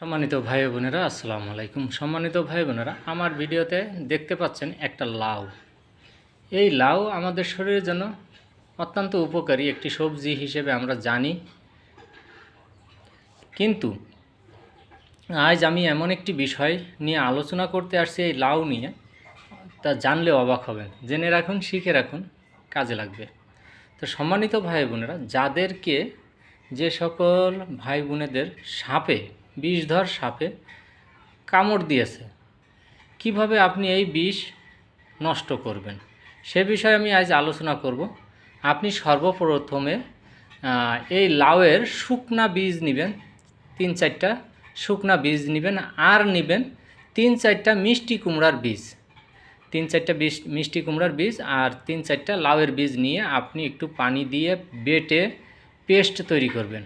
সম্মানিত ভাই বোনেরা, আসসালামু আলাইকুম। সম্মানিত ভাই বোনেরা, আমার ভিডিওতে দেখতে পাচ্ছেন একটা লাউ। এই লাউ আমাদের শরীরের জন্য অত্যন্ত উপকারী একটি সবজি হিসেবে আমরা জানি। কিন্তু আজ আমি এমন একটি বিষয় নিয়ে আলোচনা করতে আসছি এই লাউ নিয়ে, তা জানলে অবাক হবেন। জেনে রাখুন, শিখে রাখুন, কাজে লাগবে। তো সম্মানিত ভাই বোনেরা, যাদেরকে যে সকল ভাই বোনেদের সাপে বিষধর সাপে। কামড় দিয়েছে। কীভাবে আপনি এই বিষ নষ্ট করবেন? সে বিষয়ে আমি আজ আলোচনা করব। আপনি সর্বপ্রথমে এই লাউয়ের শুকনা বীজ নেবেন। তিন চারটা শুকনা বীজ নেবেন আর নেবেন তিন চারটা মিষ্টি কুমড়ার বীজ। তিন চারটা বীজ মিষ্টি কুমড়ার বীজ আর তিন চারটা লাউয়ের বীজ নিয়ে আপনি একটু পানি দিয়ে বেটে পেস্ট তৈরি করবেন।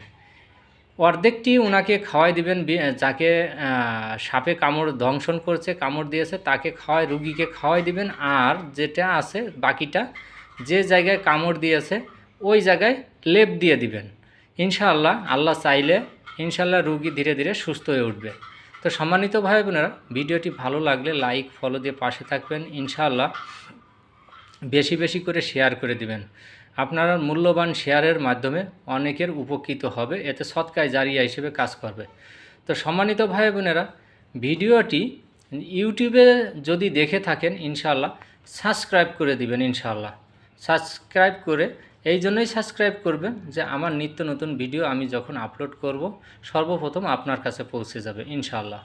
অর্ধেকটি ওনাকে খাওয়াই দিবেন যাকে সাপে কামড় দংশন করছে, কামড় দিয়েছে, তাকে খাওয়াই, রুগীকে খাওয়াই দিবেন, আর যেটা আছে বাকিটা যে জায়গায় কামড় দিয়েছে, ওই জায়গায় লেপ দিয়ে দিবেন। ইনশাআল্লাহ, আল্লাহ চাইলে, ইনশাআল্লাহ রুগী ধীরে ধীরে সুস্থ হয়ে উঠবে। তো সম্মানিত ভাই বোনেরা, ভিডিওটি ভালো লাগলে লাইক ফলো দিয়ে পাশে থাকবেন, ইনশাআল্লাহ বেশি বেশি করে শেয়ার করে দিবেন। আপনারা মূল্যবান শেয়ারের মাধ্যমে অনেকের উপকৃত হবে, এতে সৎকায় জারিয়া হিসেবে কাজ করবে। তো সম্মানিত ভাই বোনেরা ভিডিওটি ইউটিউবে যদি দেখে থাকেন ইনশাল্লাহ সাবস্ক্রাইব করে দিবেন ইনশাল্লাহ সাবস্ক্রাইব করে এই জন্যই সাবস্ক্রাইব করবেন যে আমার নিত্য নতুন ভিডিও আমি যখন আপলোড করব, সর্বপ্রথম আপনার কাছে পৌঁছে যাবে, ইনশাআল্লাহ।